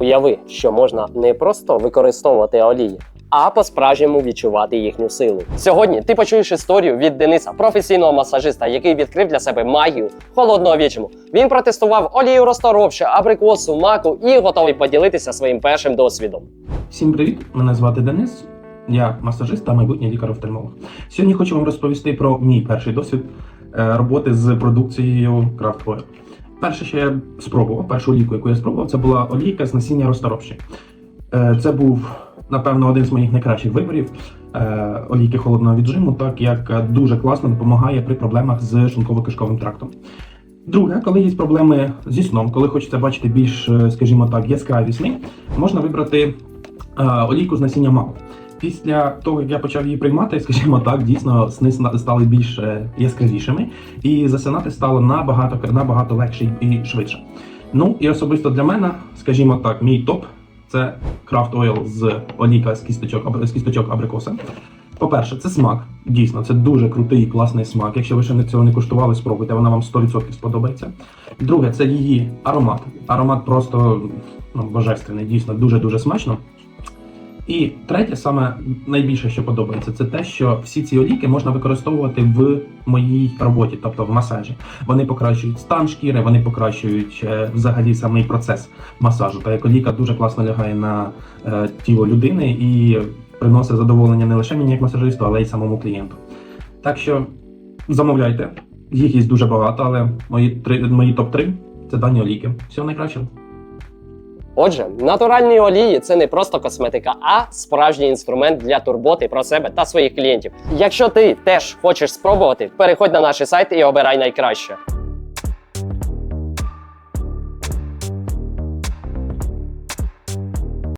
Уяви, що можна не просто використовувати олії, а по-справжньому відчувати їхню силу. Сьогодні ти почуєш історію від Дениса, професійного масажиста, який відкрив для себе магію холодного вічиму. Він протестував олію розторопше, абрикосу, маку і готовий поділитися своїм першим досвідом. Всім привіт! Мене звати Денис. Я масажист та майбутній лікар-офтальмолог. Сьогодні хочу вам розповісти про мій перший досвід е, роботи з продукцією Craft. Перше, що я спробував, першу олійку, яку я спробував, це була олійка з насіння розторопші. Е, Це був, напевно, один з моїх найкращих виборів е, олійки холодного віджиму, так як дуже класно допомагає при проблемах з шлунково-кишковим трактом. Друге, коли є проблеми зі сном, коли хочеться бачити більш, е, скажімо так, яскраві сни, можна вибрати олійку з насіння маку. Після того, як я почав її приймати, скажімо так, дійсно сни стали більш е, яскравішими, і засинати стало набагато набагато легше і швидше. Ну і особисто для мене, скажімо так, мій топ це Craft Oil з олійка з кісточок, з кісточок абрикоса. По-перше, це смак. Дійсно, це дуже крутий і класний смак. Якщо ви ще цього не куштували, спробуйте, вона вам 100% сподобається. Друге, це її аромат. Аромат просто ну, божественний, дійсно дуже дуже смачно. І третє, саме найбільше, що подобається, це те, що всі ці олійки можна використовувати в моїй роботі, тобто в масажі. Вони покращують стан шкіри, вони покращують е, взагалі самий процес масажу. Та як олійка дуже класно лягає на е, тіло людини і приносить задоволення не лише мені як масажисту, але й самому клієнту. Так що замовляйте. Їх є дуже багато, але мої три мої топ-3 це дані олійки. Всього найкращого. Отже, натуральні олії це не просто косметика, а справжній інструмент для турботи про себе та своїх клієнтів. Якщо ти теж хочеш спробувати, переходь на наш сайт і обирай найкраще.